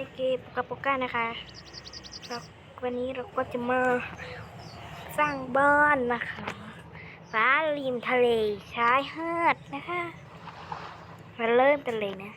ในเกมกับโปก้านะคะววันนี้เราก็จะมาสร้างบ้านนะคะฟ้าริมทะเลชายหาดนะคะ มาเริ่มกันเลยนะ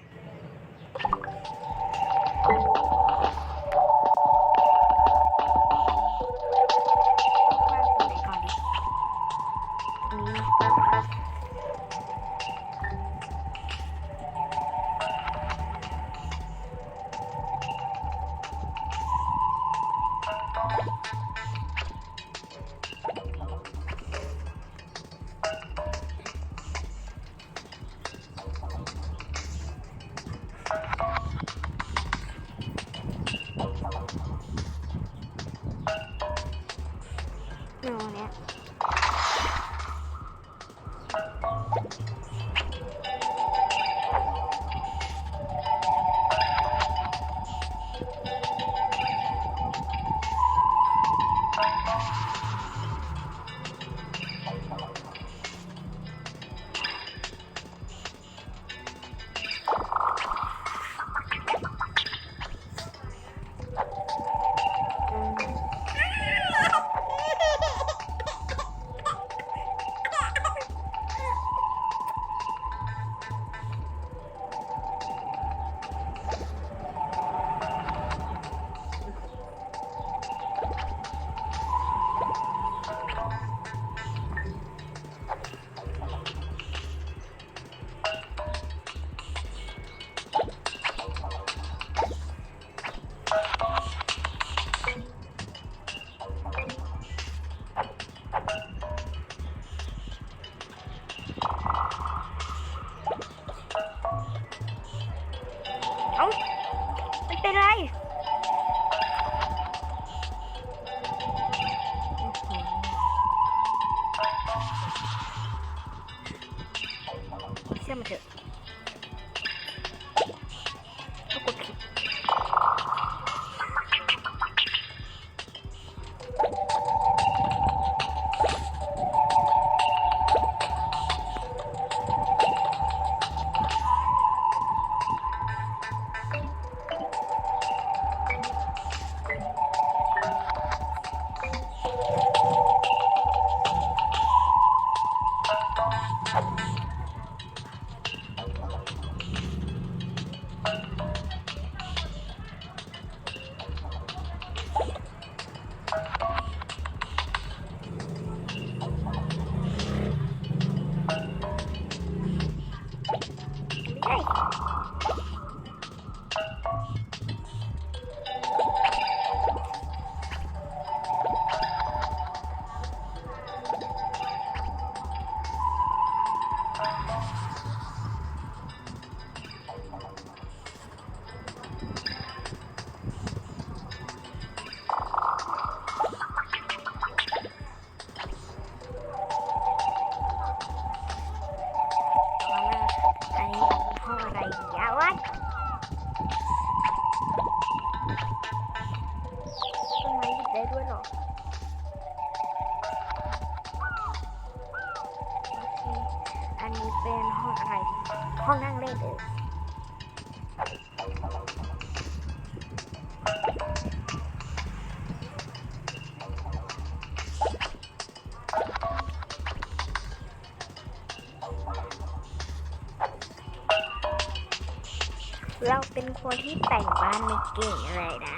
เป็นคนที่แต่งบ้านไม่เก่งอะไรนะ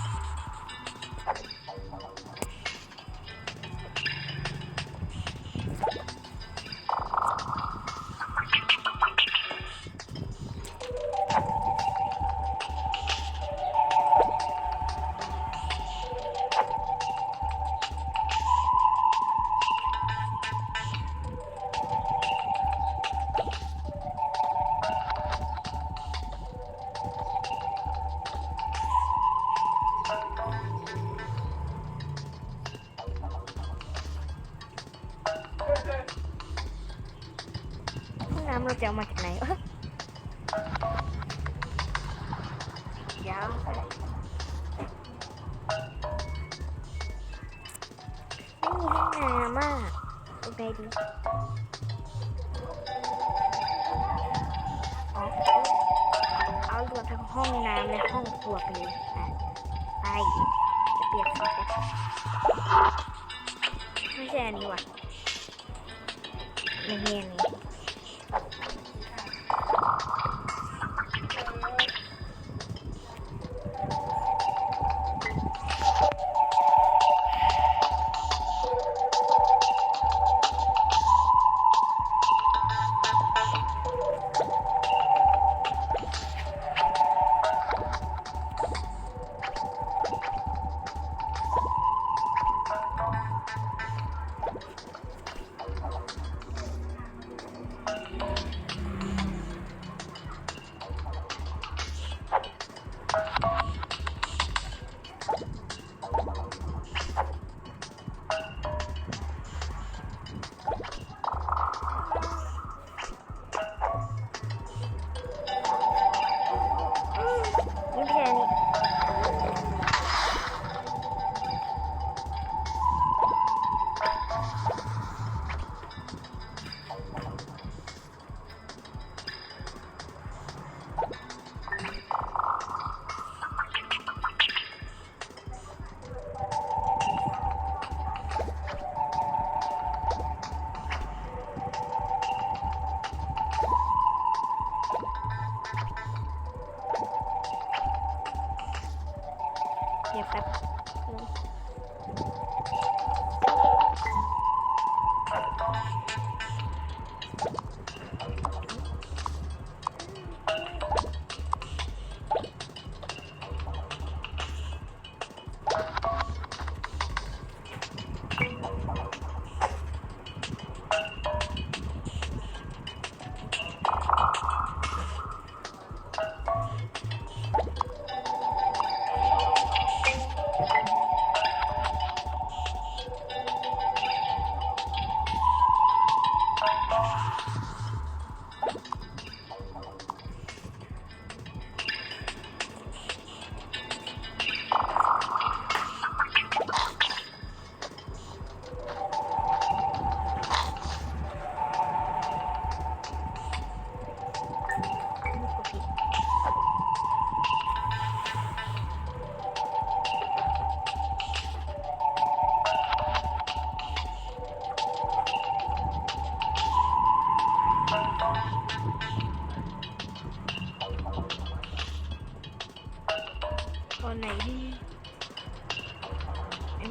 ห้องน้ำเราจะเอามาจากไหนเอ้อเดี๋ยวไม่มีห้องน้ำอะเอาไงดีอ๋อเอารวมทั้งห้องน้ำและห้องครัวไปเลยอะไปจะเปลี่ยนสีกันไม่ใช่อันนี้ว่ะไม่ใช่อันนี้นี่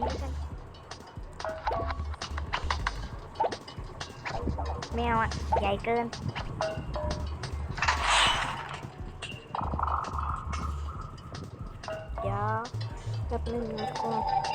อันนี้กันแมวอะ ใหญ่เกิน เดี๋ยวแป๊บนึงนะทุกคน